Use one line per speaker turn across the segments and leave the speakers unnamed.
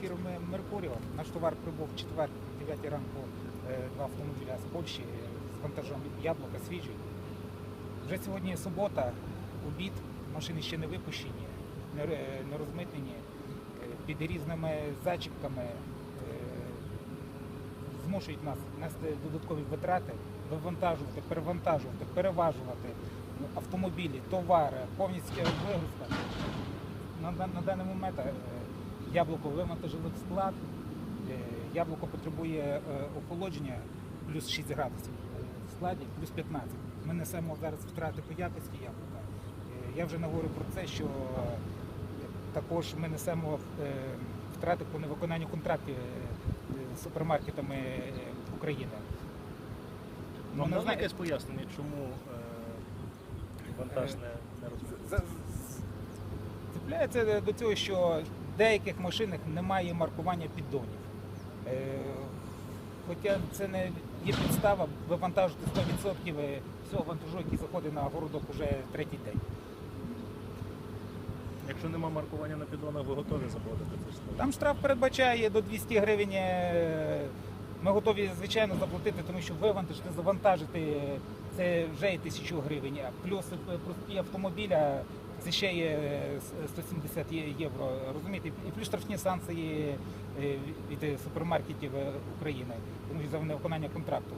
фірми Меркуріо. Наш товар прибув в четвер, 9 ранку, е, два автомобіля з Польщі е, з вантажом яблука свіжі. Вже сьогодні субота, обід, машини ще не випущені, не, розмитнені, е, під різними зачіпками. Змушують нас нести додаткові витрати, вивантажувати, перевантажувати, переважувати ну, автомобілі, товари, повністю вигрузка. На, на, на даний момент яблуко вивантажили в склад. Е, Яблуко потребує е, охолодження плюс 6 градусів е, в складі, плюс 15. Ми несемо зараз втрати по якості яблука. Я вже не говорю про це, що також ми несемо втрати по невиконанню контрактів з супермаркетами України.
Вам
не знаю.
якесь пояснення, чому вантаж не?
За- Цепляється до цього, що деяких машинах немає маркування піддонів. Е, Хоча це не є підстава вивантажити 100% всього вантажу, який заходить на городок уже третій день.
Якщо нема маркування на піддонах, ви готові заплатити це штраф?
Там штраф передбачає до 200 гривень. е, Ми готові, звичайно, заплатити, тому що вивантажити, завантажити е, це вже є тисячу гривень. Плюс е, прості автомобіля це ще є е, 170 євро. Розумієте? І плюс штрафні санкції е, від е, супермаркетів е, України, тому що за невиконання контракту.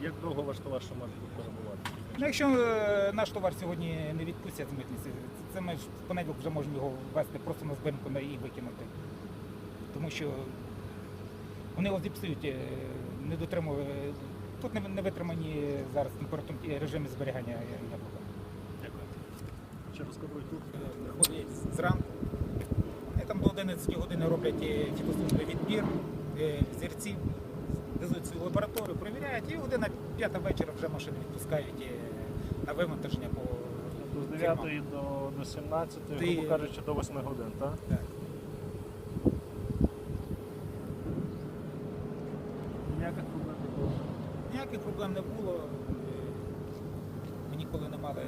Е, Як довго ваш товар ще може тут перебувати?
Ну, якщо е, наш товар сьогодні не відпустять з митниці, це ми в понеділок вже можемо його ввести просто на збирку на- і викинути. Тому що вони його зіпсують, е, не дотримують. Тут не витримані зараз температурні режими зберігання яблука.
Дякую. Тут.
Приходять зранку. Вони там до 11 години роблять е, фітослужби відбір зірців, везуть свою лабораторію, перевіряють, і година п'ята вечора вже машини відпускають е, на вивантаження по
З 9 до, до 17, грубо кажучи, до 8 годин, так?
Так.
Ніяких проблем не було.
Ніяких проблем не було. Е, Ми ніколи не мали.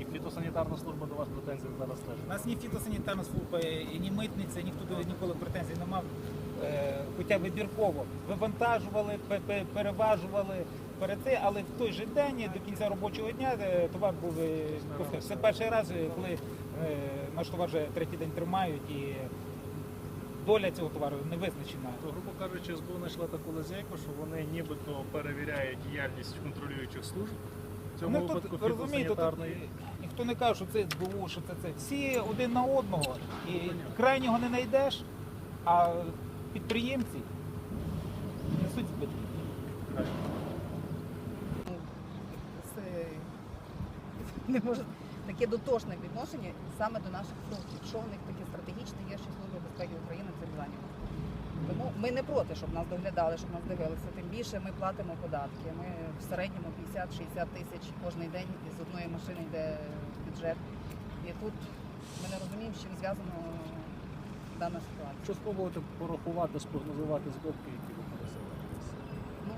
І фітосанітарна служба до вас претензій зараз теж.
У нас ні фітосанітарна служба, і ні митниця, ніхто до- ніколи претензій не мав. Е, Хоча вибірково вивантажували, пе- пе- переважували перед це, але в той же день до кінця робочого дня е, товар був е, це перший раз, е, коли е, наш товар вже третій день тримають і доля цього товару не визначена.
То, грубо кажучи, СБУ знайшла таку лазейку, що вони нібито перевіряють діяльність контролюючих служб. В цьому
Ну,
випадку
тут, ви розумієте, тут
фітосанітарної.
Ніхто не каже, що це СБУ, що це це. Всі один на одного. І крайнього не знайдеш, а підприємці несуть збитки.
Це не може таке дотошне відношення саме до наших фруктів. Що в них таке стратегічне є, що Служба безпеки України ми не проти, щоб нас доглядали, щоб нас дивилися. Тим більше ми платимо податки. Ми в середньому 50-60 тисяч кожен день з одної машини йде в бюджет. І тут ми не розуміємо, з чим зв'язано дана ситуація.
Що спробувати порахувати, спрогнозувати збитки, які ви понесли?
Ну,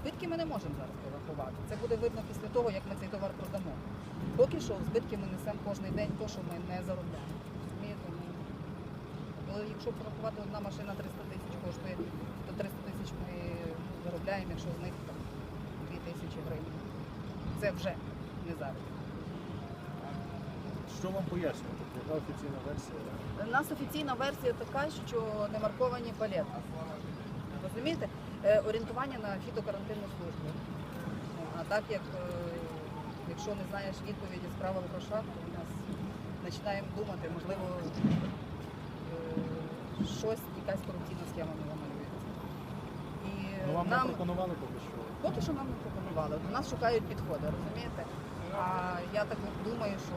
збитки ми не можемо зараз порахувати. Це буде видно після того, як ми цей товар продамо. Поки що збитки ми несемо кожен день, то, що ми не заробляємо. Якщо порахувати одна машина 300 тисяч коштує, то 300 тисяч ми заробляємо, якщо з них там 2 тисячі гривень. Це вже не зараз.
Що вам пояснювати? Яка офіційна версія?
У нас офіційна версія така, що не марковані палети. Розумієте? Е, Орієнтування на фітокарантинну службу. А так як е, якщо не знаєш відповіді з правил про шаг, то у нас починаємо думати, можливо, щось, якась корупційна схема не малюється. І
Ну вам не
нам
пропонували поки що.
поки що нам не пропонували. До нас шукають підходи, розумієте? А я так думаю, що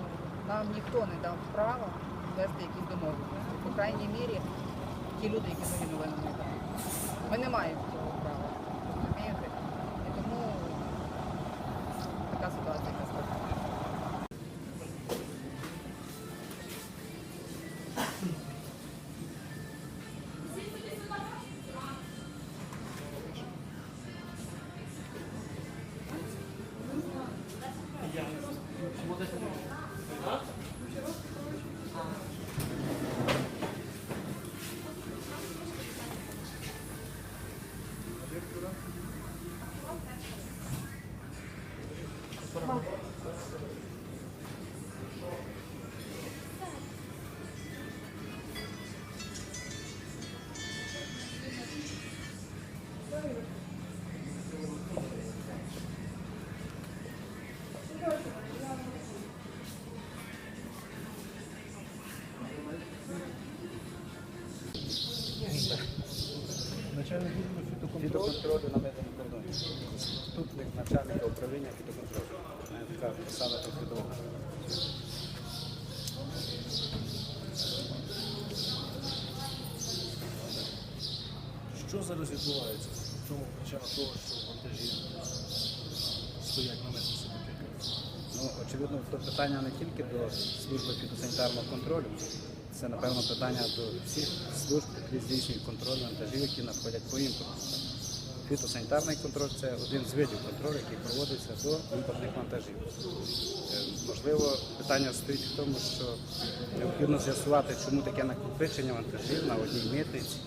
нам ніхто не дав права вести якісь домовленості. По крайній мірі, ті люди, які загинули на Майдані. Ми не маємо цього
фітоконтролю.
На митному кордоні. Заступник начальника управління фітоконтролю. Така посада трохи.
Що зараз відбувається? В чому причина того, що вантажі стоять на БКК?
Ну, очевидно, то питання не тільки до служби фітосанітарного контролю, це, напевно, питання до всіх служб, які здійснюють контроль вантажів, які надходять по імпорту. Фітосанітарний контроль це один з видів контролю, який проводиться до імпортних вантажів. Е, Можливо, питання стоїть в тому, що необхідно з'ясувати, чому таке накопичення вантажів на одній митниці,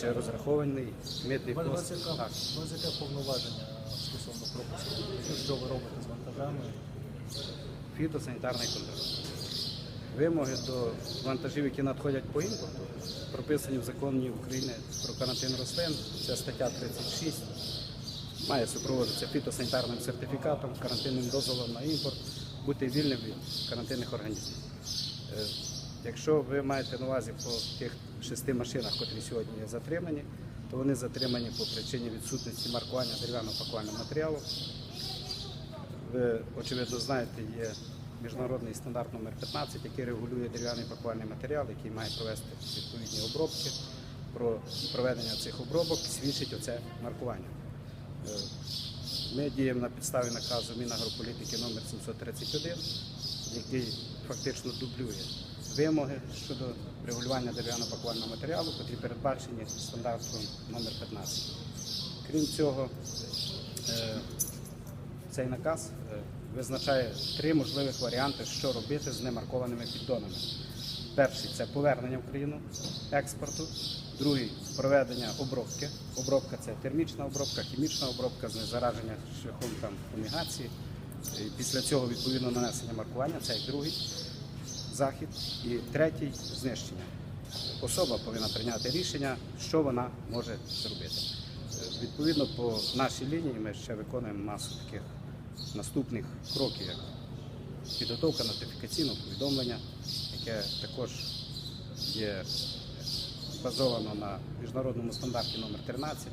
чи розрахований митний пост. Так.
у вас яке повноваження стосовно пропуску? Що ви робите з вантажами?
фітосанітарний контроль. Вимоги до вантажів, які надходять по імпорту, прописані в законі України про карантин рослин. Це стаття 36. Має супроводжуватися фітосанітарним сертифікатом, карантинним дозволом на імпорт, бути вільним від карантинних організмів. Е, Якщо ви маєте на увазі по тих шести машинах, котрі сьогодні є затримані, то вони затримані по причині відсутності маркування дерев'яного пакувального матеріалу ви, очевидно, знаєте, є міжнародний стандарт номер 15, який регулює дерев'яний пакувальний матеріал, який має провести відповідні обробки. Про проведення цих обробок свідчить оце маркування. Е, Ми діємо на підставі наказу Мінагрополітики номер 731, який фактично дублює вимоги щодо регулювання дерев'яного пакувального матеріалу, які передбачені стандартом номер 15. Крім цього, е, цей наказ е, визначає три можливих варіанти, що робити з немаркованими піддонами. Перший це повернення в Україну експорту, другий проведення обробки. Обробка це термічна обробка, хімічна обробка, знезараження шляхом там фумігації. І Після цього відповідно нанесення маркування, це як другий захід. І третій знищення. Особа повинна прийняти рішення, що вона може зробити. Відповідно, по нашій лінії ми ще виконуємо масу таких наступних кроків, як підготовка нотифікаційного повідомлення, яке також є базовано на міжнародному стандарті номер 13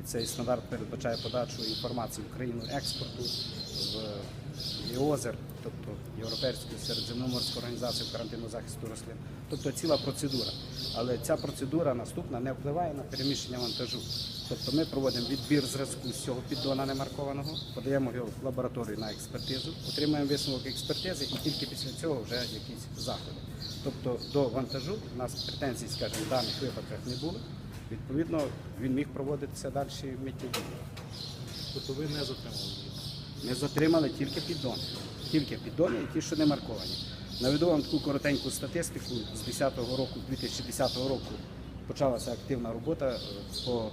І цей стандарт передбачає подачу інформації в країну експорту в ЄОЗЕР, тобто Європейську середземноморську організацію карантинного захисту рослин. Тобто ціла процедура. Але ця процедура наступна не впливає на переміщення вантажу. Тобто ми проводимо відбір зразку з цього піддона немаркованого, подаємо його в лабораторію на експертизу, отримуємо висновок експертизи і тільки після цього вже якісь заходи. Тобто до вантажу у нас претензій, скажімо, в даних випадках не було. Відповідно, він міг проводитися далі миттєві.
Тобто ви не затримали.
Ми затримали тільки піддони. Тільки піддони і ті, що не марковані. Наведу вам таку коротеньку статистику. З 10-го року, 2010 року почалася активна робота е, по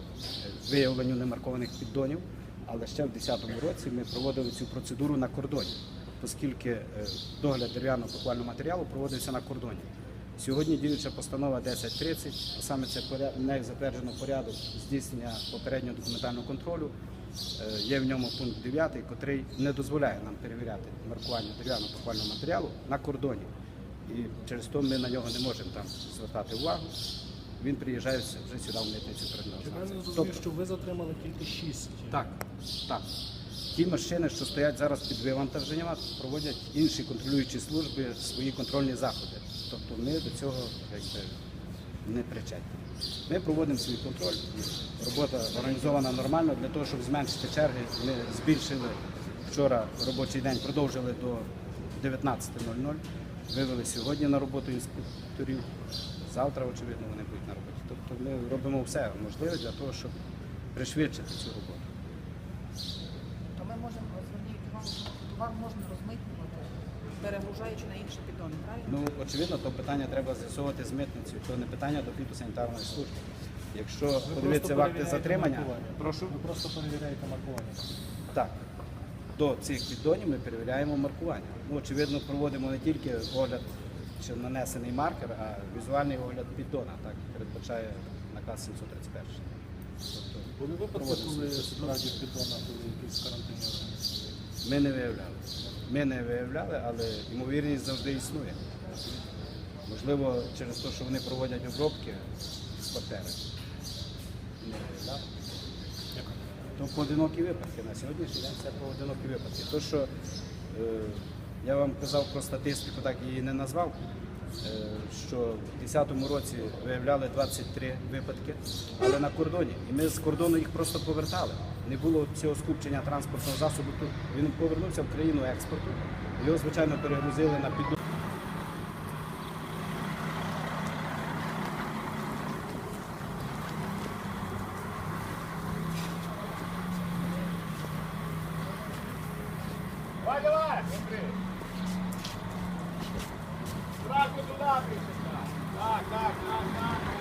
виявленню немаркованих піддонів, але ще в 2010 році ми проводили цю процедуру на кордоні, оскільки е, догляд дерев'яного пакувального матеріалу проводився на кордоні. Сьогодні діюча постанова 1030, а саме це поряд- нею затверджено порядок здійснення попереднього документального контролю. Е, Є в ньому пункт 9, який не дозволяє нам перевіряти маркування дерев'яного пакувального матеріалу на кордоні. І через то ми на нього не можемо там звертати увагу. Він приїжджає вже сюди в митницю
зрозумів, що ви затримали тільки шість?
Так, так. Ті машини, що стоять зараз під вивантаженням, проводять інші контролюючі служби свої контрольні заходи. Тобто ми до цього якби, не причетні. Ми проводимо свій контроль. Робота організована нормально для того, щоб зменшити черги. Ми збільшили вчора робочий день, продовжили до 19.00. Вивели сьогодні на роботу інспекторів. Завтра, очевидно, вони будуть на роботі. Тобто ми робимо все можливе для того, щоб пришвидшити цю роботу.
То ми можемо звернути увагу, що товар можна розмитнювати, перегружаючи на інші піддони, правильно?
Ну, очевидно, то питання треба з'ясовувати з митницею, то не питання до фітосанітарної служби. Якщо
Ви
подивитися в акти затримання,
маркування.
прошу.
Ви просто перевіряєте маркування.
Так. До цих піддонів ми перевіряємо маркування. Ну, очевидно, проводимо не тільки огляд чи нанесений маркер, а візуальний огляд піддона, так передбачає наказ 731. Тобто
Були випадки, коли справді в піддонах були якісь карантинні
ми не виявляли. Ми не виявляли, але ймовірність завжди існує. Можливо, через те, що вони проводять обробки з квартири. не виявляли. То поодинокі випадки. На сьогоднішній день це поодинокі випадки. То, що е, я вам казав про статистику, так її не назвав, е, що в 2010 році виявляли 23 випадки, але на кордоні. І ми з кордону їх просто повертали. Не було цього скупчення транспортного засобу тут. Він повернувся в країну експорту. Його, звичайно, перегрузили на піду.
Так, так, так, так.